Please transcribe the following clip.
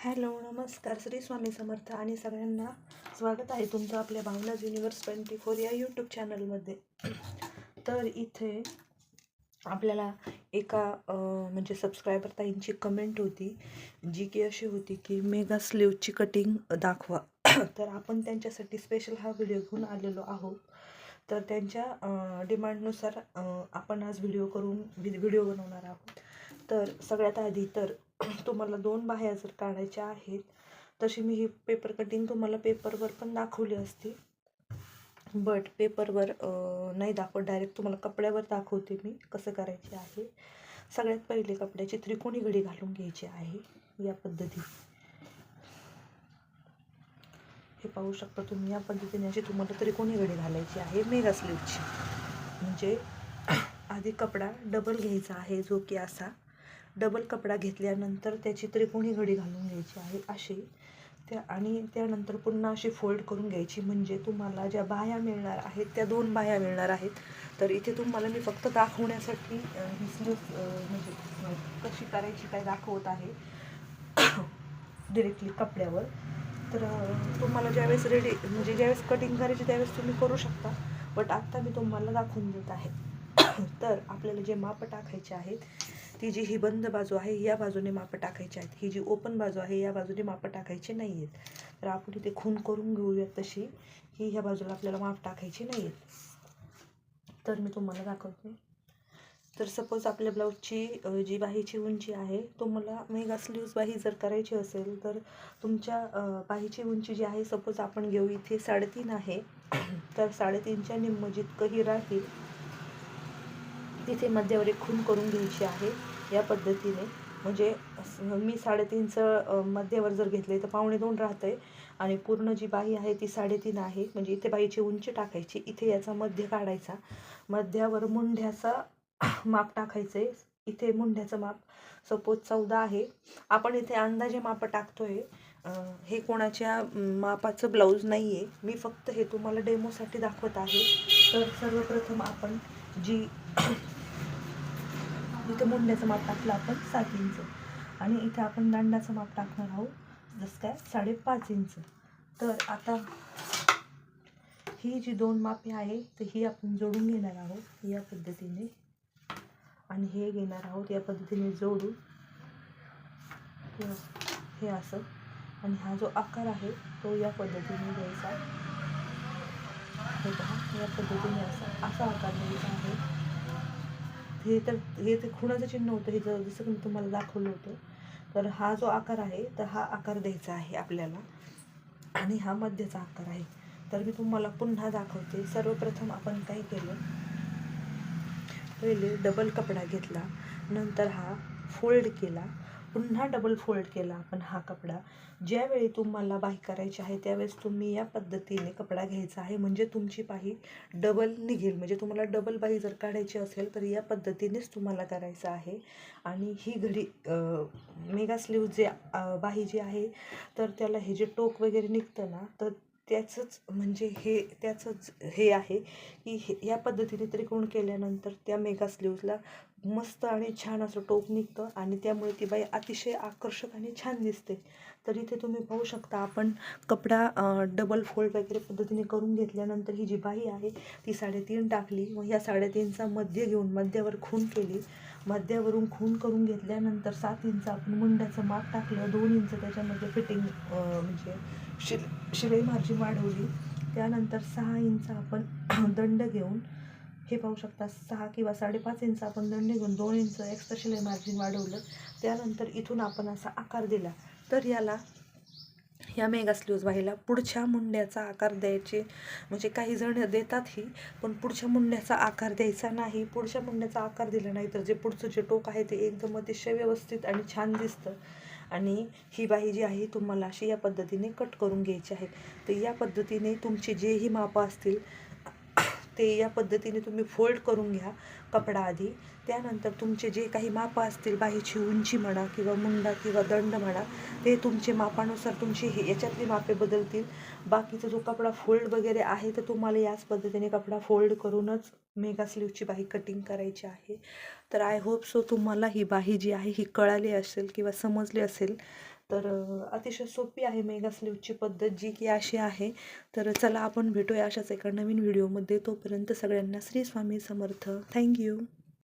Hello नमस्कार. श्री स्वामी समर्थ आणि सगळ्यांना स्वागत आहे तुमचं आपल्या भावनाज युनिवर्स ट्वेंटी फोर या यूट्यूब चॅनलमध्ये तर इथे आपल्याला एका म्हणजे सबस्क्रायबर ताईंची कमेंट होती जी की अशी होती की मेगा स्लीवची कटिंग दाखवा. तर आपण त्यांच्यासाठी स्पेशल हा व्हिडिओ घेऊन आलेलो आहोत. तर त्यांच्या डिमांडनुसार आपण आज व्हिडिओ करून व्हिडिओ बनवणार आहोत. तर सगळ्यात आधी तर तुम्हाला दोन बाह्या जर काढायच्या आहेत तशी मी ही पेपर कटिंग तुम्हाला पेपरवर पण दाखवली असती. बट पेपरवर नाही दाखवत. डायरेक्ट तुम्हाला कपड्यावर दाखवते मी कसं करायचे आहे. सगळ्यात पहिले कपड्याची त्रिकोणी घडी घालून घ्यायची आहे या पद्धती हे पाहू शकता तुम्ही या पद्धतीने अशी तुम्हाला त्रिकोणी घडी घालायची आहे मेगा स्लीवची म्हणजे आधी कपडा डबल घ्यायचा आहे जो की असा डबल कपडा घेतल्यानंतर त्याची त्रिकोणी घडी घालून घ्यायची आहे अशी. त्या आणि त्यानंतर पुन्हा अशी फोल्ड करून घ्यायची. म्हणजे तुम्हाला ज्या बाह्या मिळणार आहेत त्या दोन बाह्या मिळणार आहेत. तर इथे तुम्हाला मी फक्त दाखवण्यासाठी ही स्लीव म्हणजे कशी करायची काय दाखवत आहे डिरेक्टली कपड्यावर. तर तुम्हाला ज्यावेळेस रेडी म्हणजे ज्यावेळेस कटिंग करायची त्यावेळेस तुम्ही करू शकता. बट आत्ता मी तुम्हाला दाखवून देत आहे. तर आपल्याला जे माप टाकायचे आहेत ती जी ही बंद बाजू आहे या बाजूने माप टाकायची आहेत. ही जी ओपन बाजू आहे या बाजूने माप टाकायची नाही आहेत तर आपण इथे खून करून घेऊयात तशी ही ह्या बाजूला आपल्याला माप टाकायची नाही आहेत तर मी तुम्हाला दाखवते. तर सपोज आपल्या ब्लाऊजची जी बाहीची उंची आहे तुम्हाला मेगा स्लीव्ज बाही जर करायची असेल तर तुमच्या बाहीची उंची जी आहे सपोज आपण घेऊ इथे साडेतीन आहे तर साडेतीनच्या निम्म जितकंही राहील तिथे मध्यावर एक खून करून घ्यायची आहे या पद्धतीने. म्हणजे मी साडेतीनचं अ, मध्यावर जर घेतले तर पावणे दोन राहतं आहे आणि पूर्ण जी बाई आहे ती साडेतीन आहे. म्हणजे इथे बाईची उंची टाकायची इथे याचा मध्य काढायचा. मध्यावर मुंढ्याचा माप टाकायचं आहे इथे मुंढ्याचं माप सपोज चौदा आहे. आपण इथे अंदाजे माप टाकतोय. आहे हे कोणाच्या मापाचं ब्लाऊज नाही आहे मी फक्त हे तुम्हाला डेमोसाठी दाखवत आहे. तर सर्वप्रथम आपण जी इथे मुंड्याचं माप टाकलं आपण सात इंच. आणि इथे आपण दांडाचं माप टाकणार आहोत जसं काय साडेपाच इंच. तर आता ही जी दोन मापे आहे तर ही आपण जोडून घेणार आहोत या पद्धतीने. आणि हे घेणार आहोत या पद्धतीने जोडून. हे- हे असं. आणि हा जो आकार आहे तो या पद्धतीने द्यायचा हे पहा या पद्धतीने असा असा आकार द्यायचा आहे. हे तर हे ते खुणाचं चिन्ह होतं हे जर जसं की मी तुम्हाला दाखवलं होतं. तर हा जो आकार आहे तर हा आकार द्यायचा आहे आपल्याला. आणि हा मध्यचा आकार आहे. तर मी तुम्हाला पुन्हा दाखवते. सर्वप्रथम आपण काय केलं? पहिले डबल कपडा घेतला. नंतर हा फोल्ड केला. पुन्हा डबल फोल्ड केला आपण हा कपडा. ज्यावेळी तुम्हाला बाही करायची आहे त्यावेळेस तुम्ही या पद्धतीने कपडा घ्यायचा आहे. म्हणजे तुमची बाही डबल निघेल. म्हणजे तुम्हाला डबल बाही जर काढायची असेल तर या पद्धतीनेच तुम्हाला करायचं आहे. आणि ही घडी मेगा स्लीव जे बाई बाही जी आहे तर त्याला हे जे टोक वगैरे निघतं ना तर त्याचंच म्हणजे हे त्याचंच हे आहे की हे या पद्धतीने त्रिकोण केल्यानंतर त्या मेगा स्लीवला मस्त आणि छान असं टोप निघतं आणि त्यामुळे ती बाई अतिशय आकर्षक आणि छान दिसते. तर इथे तुम्ही पाहू शकता आपण कपडा डबल फोल्ड वगैरे पद्धतीने करून घेतल्यानंतर ही जी बाई आहे ती साडेतीन टाकली. मग ह्या साडेतीनचा मध्य घेऊन मध्यावर खून केली. मध्यावरून खून करून घेतल्यानंतर सात इंच आपण मुंड्याचं माप टाकलं. दोन इंच त्याच्यामध्ये फिटिंग म्हणजे शिल शिलाई मार्जिन वाढवली. त्यानंतर सहा इंच आपण दंड घेऊन हे पाहू शकता सहा किंवा साडेपाच इंच आपण दंड निघून दोन इंच एक्स्ट्रा शिलाई मार्जिन वाढवलं. त्यानंतर इथून आपण असा आकार दिला. तर याला या मेगा स्लीव्ज बाहीला पुढच्या मुंड्याचा आकार द्यायचे. म्हणजे काही जण देतातही पण पुढच्या मुंड्याचा आकार द्यायचा नाही. पुढच्या मुंड्याचा आकार दिला नाही तर जे पुढचं जे टोक आहे ते एकदम अतिशय व्यवस्थित आणि छान दिसतं. आणि ही बाही जी आहे तुम्हाला अशी या पद्धतीने कट करून घ्यायची आहे. तर या पद्धतीने तुमची जेही मापं असतील ते या पद्धतीने तुम्ही फोल्ड करून घ्या कपडा आधी. त्यानंतर तुमचे जे काही मापं असतील बाहीची उंची म्हणा किंवा मुंडा किंवा दंड म्हणा ते तुमचे मापानुसार तुमची हे याच्यातली मापे बदलतील. बाकीचा जो कपडा फोल्ड वगैरे आहे तर तुम्हाला याच पद्धतीने कपडा फोल्ड करूनच मेगा स्लीवची बाही कटिंग करायची आहे. तर आय होप सो तुम्हाला ही बाही जी आहे ही कळाली असेल किंवा समजली असेल तर अतिशय सोपी आहे मेगा स्लीवची पद्धत जी की अशी आहे. तर चला आपण भेटूया अशाच एका नवीन व्हिडिओमध्ये. तोपर्यंत सगळ्यांना श्री स्वामी समर्थ. थँक्यू